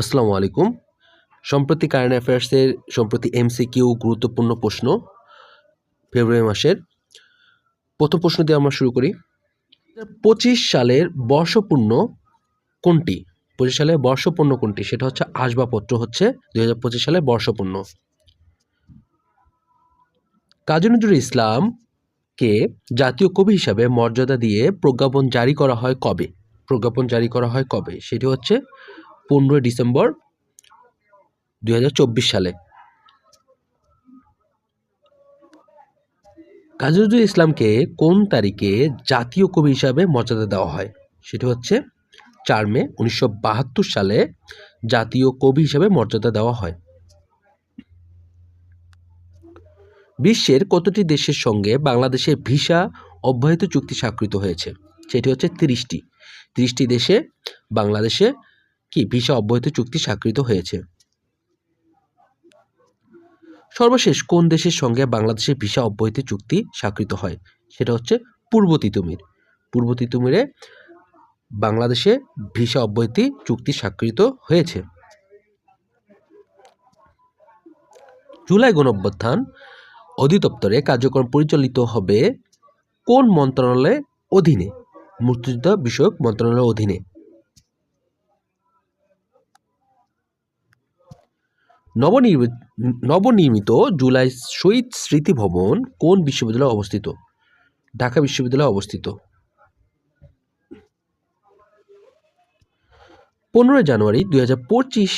আসসালামু আলাইকুম। সম্প্রতি কারেন্ট অ্যাফেয়ার্সের সম্প্রতি এমসিকিউ গুরুত্বপূর্ণ প্রশ্ন ফেব্রুয়ারি মাসের। প্রথম প্রশ্ন দিয়ে আমরা শুরু করি। পঁচিশ সালের বর্ষপূর্ণ কোনটি? পঁচিশ সালের বর্ষপূর্ণ কোনটি? সেটা হচ্ছে আসবাবপত্র হচ্ছে দুই হাজার পঁচিশ সালের বর্ষপূর্ণ। কাজী নজরুল ইসলামকে জাতীয় কবি হিসাবে মর্যাদা দিয়ে প্রজ্ঞাপন জারি করা হয় কবে? প্রজ্ঞাপন জারি করা হয় কবে? সেটি হচ্ছে পনেরোই ডিসেম্বর দুই হাজার চব্বিশ সালে। কাজী ইসলামকে কোন তারিখে জাতীয় কবি হিসাবে মর্যাদা দেওয়া হয়? সেটি হচ্ছে চার মে উনিশশো বাহাত্তর সালে জাতীয় কবি হিসাবে মর্যাদা দেওয়া হয়। বিশ্বের কতটি দেশের সঙ্গে বাংলাদেশের ভিসা অব্যাহত চুক্তি স্বাক্ষরিত হয়েছে? সেটি হচ্ছে তিরিশটি। তিরিশটি দেশে বাংলাদেশে কি ভিসা অব্যাহত চুক্তি স্বাক্ষরিত হয়েছে? সর্বশেষ, কোন দেশের সঙ্গে বাংলাদেশের ভিসা অব্যাহতি চুক্তি স্বাক্ষরিত হয়? সেটা হচ্ছে পূর্ব তিতুমির। পূর্ব তিতুমিরে বাংলাদেশে ভিসা অব্যাহতি চুক্তি স্বাক্ষরিত হয়েছে। জুলাই গণঅভ্যুত্থান অধিদপ্তরে কার্যক্রম পরিচালিত হবে কোন মন্ত্রণালয়ের অধীনে? মুক্তিযুদ্ধ বিষয়ক মন্ত্রণালয়ের অধীনে। নবনির্মিত নবনির্মিত জুলাই শহীদ স্মৃতি ভবন কোন বিশ্ববিদ্যালয়ে অবস্থিত? ঢাকা বিশ্ববিদ্যালয়ে অবস্থিত। পনেরোই জানুয়ারি দুই হাজার পঁচিশ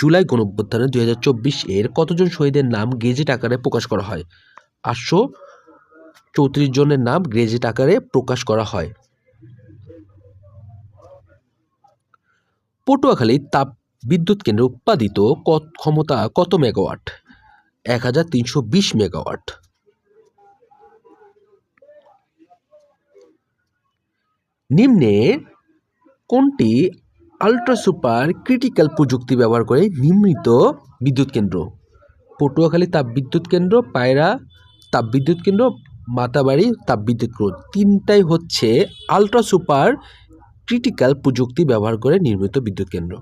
জুলাই গণঅভ্যুত্থানে দুই হাজার চব্বিশ এর কতজন শহীদের নাম গেজেট আকারে প্রকাশ করা হয়? আটশো চৌত্রিশ জনের নাম গেজেট আকারে প্রকাশ করা হয়। পটুয়াখালী তাপ বিদ্যুৎ কেন্দ্রে উৎপাদিত কত ক্ষমতা কত মেগাওয়াট? এক হাজার তিনশো বিশ মেগাওয়াট। নিম্নে কোনটি আল্ট্রা সুপার ক্রিটিক্যাল প্রযুক্তি ব্যবহার করে নির্মিত বিদ্যুৎ কেন্দ্র? পটুয়াখালী তাপবিদ্যুৎ কেন্দ্র, পায়রা তাপবিদ্যুৎ কেন্দ্র, মাতাবাড়ি তাপবিদ্যুৎ কেন্দ্র। তিনটাই হচ্ছে আল্ট্রা সুপার ক্রিটিক্যাল প্রযুক্তি ব্যবহার করে নির্মিত বিদ্যুৎ কেন্দ্র।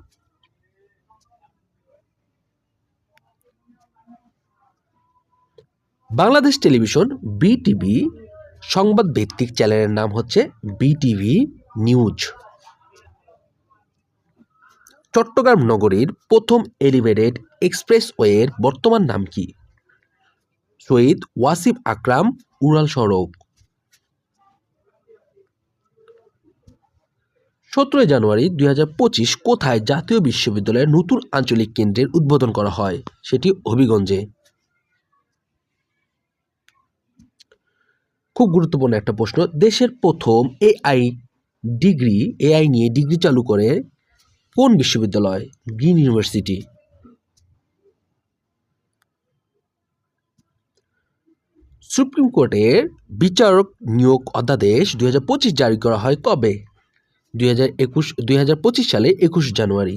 বাংলাদেশ টেলিভিশন বিটিভি সংবাদ ভিত্তিক চ্যানেলের নাম হচ্ছে বিটিভি নিউজ চট্টগ্রাম নগরীর প্রথম এলিভেটেড এক্সপ্রেসওয়ের বর্তমান নাম কি? শহীদ ওয়াসিফ আকরাম, উড়াল সড়ক। সতেরোই জানুয়ারি দু হাজার পঁচিশ, কোথায় জাতীয় বিশ্ববিদ্যালয়ের নতুন আঞ্চলিক কেন্দ্রের উদ্বোধন করা হয়? সেটি হবিগঞ্জে। খুব গুরুত্বপূর্ণ একটা প্রশ্ন। দেশের প্রথম এআই ডিগ্রি, এআই নিয়ে ডিগ্রি চালু করে কোন বিশ্ববিদ্যালয়? Green university. সুপ্রিম কোর্টের বিচারক নিয়োগ অধ্যাদেশ দুই হাজার পঁচিশ জারি করা হয় কবে? দুই হাজার একুশ সালে একুশ জানুয়ারি।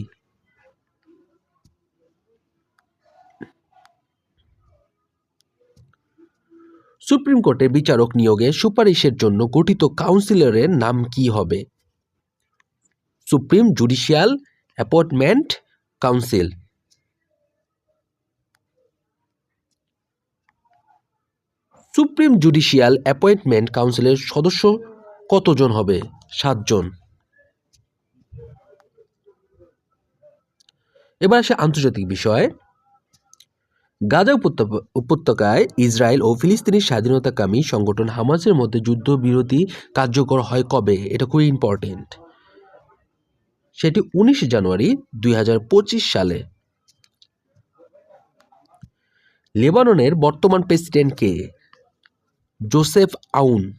সুপ্রিম কোর্টের বিচারক নিয়োগে সুপারিশের জন্য গঠিত কাউন্সিলরের নাম কি হবে? Supreme judicial appointment council. Supreme judicial appointment কাউন্সিলের সদস্য কতজন হবে? সাতজন। এবার আসে আন্তর্জাতিক বিষয়। গাজা উপত্যকা উপত্যকায় ইসরায়েল ও ফিলিস্তিনি স্বাধীনতাকামী সংগঠন হামাসের মধ্যে যুদ্ধবিরতি কার্যকর হয় কবে? এটা খুবই ইম্পর্টেন্ট সেটি উনিশে জানুয়ারি দুই সালে। লেবাননের বর্তমান প্রেসিডেন্ট কে? জোসেফ আউন।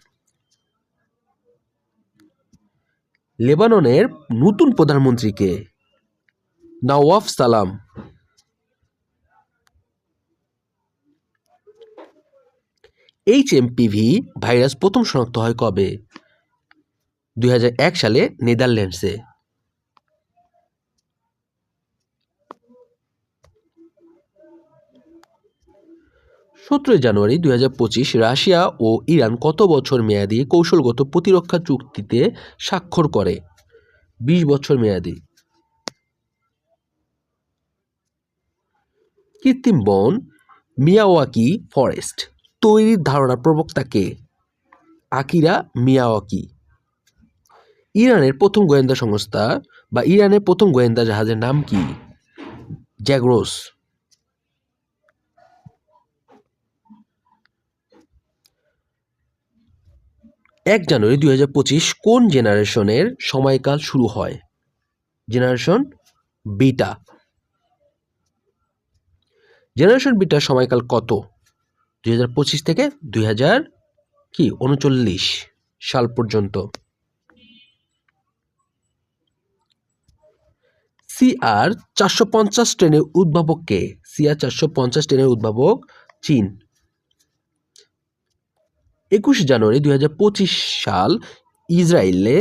লেবাননের নতুন প্রধানমন্ত্রী কে? নওয়াফ সালাম। এইচ এমপিভি ভাইরাস প্রথম শনাক্ত হয় কবে? দুই হাজার এক সালে নেদারল্যান্ডসে। সতেরোই জানুয়ারি দুই হাজার পঁচিশ রাশিয়া ও ইরান কত বছর মেয়াদি কৌশলগত প্রতিরক্ষা চুক্তিতে স্বাক্ষর করে? বিশ বছর মেয়াদি। কৃত্রিম বন, মিয়াওয়াকি ফরেস্ট। তৈরির ধারণার প্রবক্তা কে? Akira Miyawaki. ইরানের প্রথম গোয়েন্দা সংস্থা বা ইরানের প্রথম গোয়েন্দা জাহাজের নাম কি? জ্যাগ্রোস। এক জানুয়ারি দুই হাজার পঁচিশ কোন জেনারেশনের সময়কাল শুরু হয়? Generation beta. জেনারেশন বিটার সময়কাল কত? দুই থেকে দুই হাজার কি, উনচল্লিশ সাল পর্যন্ত। সিআর চারশো পঞ্চাশ ট্রেনের উদ্ভাবক কে? সিআর চারশো পঞ্চাশ ট্রেনের উদ্ভাবক চীন। একুশ জানুয়ারি দুই হাজার পঁচিশ সাল ইসরায়েলে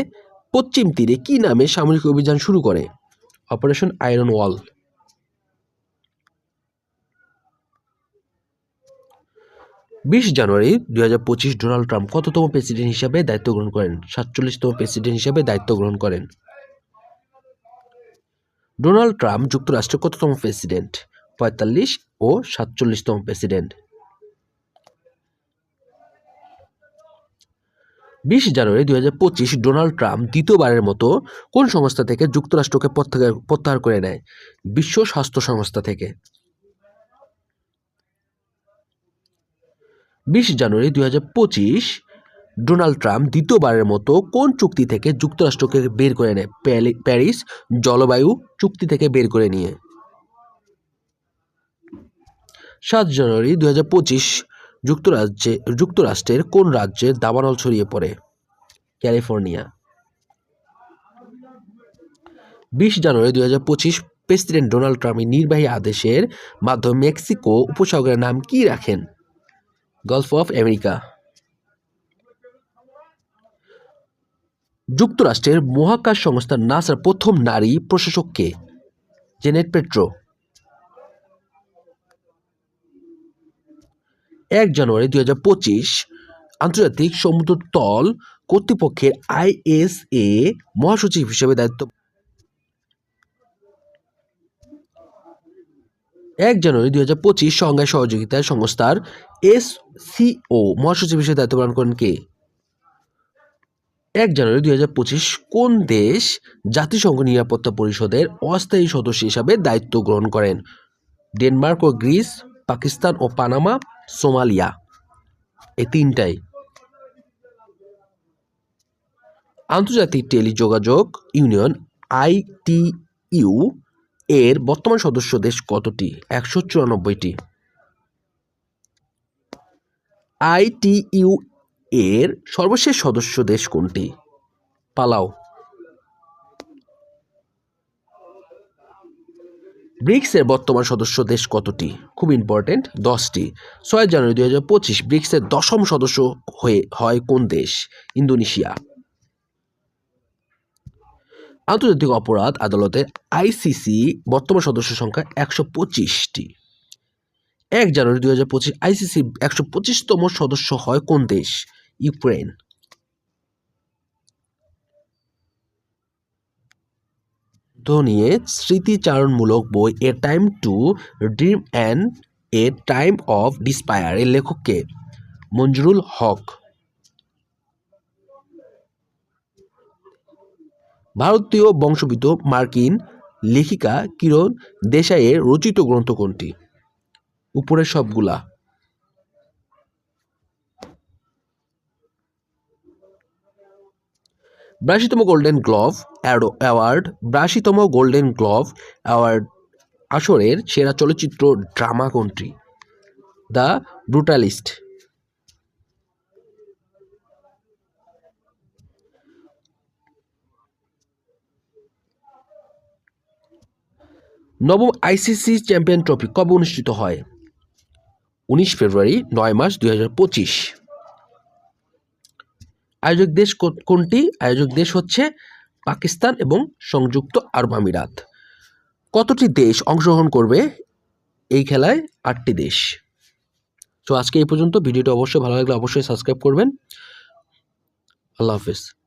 পশ্চিম তীরে কি নামে সামরিক অভিযান শুরু করে? Operation iron wall. বিশ জানুয়ারি দুই হাজার পঁচিশ ডোনাল্ড ট্রাম্প কততম প্রেসিডেন্ট হিসাবে দায়িত্ব গ্রহণ করেন? সাতচল্লিশতম প্রেসিডেন্ট হিসাবে দায়িত্ব গ্রহণ করেন। ডোনাল্ড ট্রাম্প যুক্তরাষ্ট্রের কততম প্রেসিডেন্ট? পঁয়তাল্লিশ ও সাতচল্লিশতম প্রেসিডেন্ট। বিশ জানুয়ারি দুই হাজার পঁচিশ ডোনাল্ড ট্রাম্প দ্বিতীয়বারের মতো কোন সংস্থা থেকে যুক্তরাষ্ট্রকে প্রত্যাহার প্রত্যাহার করে নেয়? বিশ্ব স্বাস্থ্য সংস্থা থেকে। বিশ জানুয়ারি দুই হাজার পঁচিশ, ডোনাল্ড ট্রাম্প দ্বিতীয়বারের মতো কোন চুক্তি থেকে যুক্তরাষ্ট্রকে বের করে নেয়? প্যারিস, জলবায়ু চুক্তি থেকে বের করে নিয়ে। সাত জানুয়ারি দুই হাজার পঁচিশ, যুক্তরাজ্যে যুক্তরাষ্ট্রের কোন রাজ্যে দাবানল ছড়িয়ে পড়ে? ক্যালিফোর্নিয়া। বিশ জানুয়ারি দুই হাজার পঁচিশ, প্রেসিডেন্ট ডোনাল্ড ট্রাম্পের নির্বাহী আদেশের মাধ্যমে মেক্সিকো উপসাগরের নাম কি রাখেন? গলফ অফ আমেরিকা যুক্তরাষ্ট্রের মহাকাশ সংস্থা নাসার প্রথম নারী প্রশাসক কে? জেনেট পেট্রো। এক জানুয়ারি দুই হাজার পঁচিশ, আন্তর্জাতিক সমুদ্র তল কর্তৃপক্ষের আইএসএ মহাসচিব হিসেবে দায়িত্ব এক জানুয়ারি দুই হাজার পঁচিশ সংঘাই সহযোগিতা সংস্থার এস এসসিও মহাসচিব হিসেবে দায়িত্ব পালন করেন কে? এক জানুয়ারি দুই হাজার পঁচিশ কোন দেশ জাতিসংঘ নিরাপত্তা পরিষদের অস্থায়ী সদস্য হিসাবে দায়িত্ব গ্রহণ করেন? ডেনমার্ক ও গ্রিস, পাকিস্তান ও পানামা, সোমালিয়া। এই তিনটাই। আন্তর্জাতিক টেলিযোগাযোগ ইউনিয়ন আইটিইউ এর বর্তমান সদস্য দেশ কতটি? একশো চুরানব্বইটি। আইটিইউ এর সর্বশেষ সদস্য দেশ কোনটি? পালাও। ব্রিক্সের বর্তমান সদস্য দেশ কতটি? খুব ইম্পর্টেন্ট দশটি। ছয় জানুয়ারি দু হাজার পঁচিশ ব্রিক্সের দশম সদস্য হয়ে হয় কোন দেশ? ইন্দোনেশিয়া। আন্তর্জাতিক অপরাধ আদালতের আইসিসি বর্তমান সদস্য সংখ্যা একশো পঁচিশটি। এক জানুয়ারি দুই হাজার পঁচিশ আইসিসি একশো পঁচিশতম সদস্য হয় কোন দেশ? ইউক্রেন। নিয়ে স্মৃতিচারণমূলক বই a time to dream and a time of despair এর লেখককে মঞ্জুরুল হক ভারতীয় বংশোদ্ভূত মার্কিন লেখিকা কিরণ দেশাইয়ের রচিত গ্রন্থ কোনটি? উপরের সবগুলা। বিরাশিতম গোল্ডেন গ্লোভ অ্যাডো অ্যাওয়ার্ড, বিরাশিতম গোল্ডেন গ্লোভ অ্যাওয়ার্ড আসরের সেরা চলচ্চিত্র ড্রামা কোনটি? The Brutalist. নবম আইসিসি চ্যাম্পিয়ন ট্রফি কবে অনুষ্ঠিত হয়? উনিশ ফেব্রুয়ারি, নয় মাস দুই হাজার পঁচিশ। আয়োজক দেশ কোনটি? আয়োজক দেশ হচ্ছে পাকিস্তান এবং সংযুক্ত আরব আমিরাত। কতটি দেশ অংশগ্রহণ করবে এই খেলায়? আটটি দেশ। তো আজকে এই পর্যন্ত। ভিডিওটা অবশ্যই ভালো লাগলে অবশ্যই সাবস্ক্রাইব করবেন। আল্লাহ হাফেজ।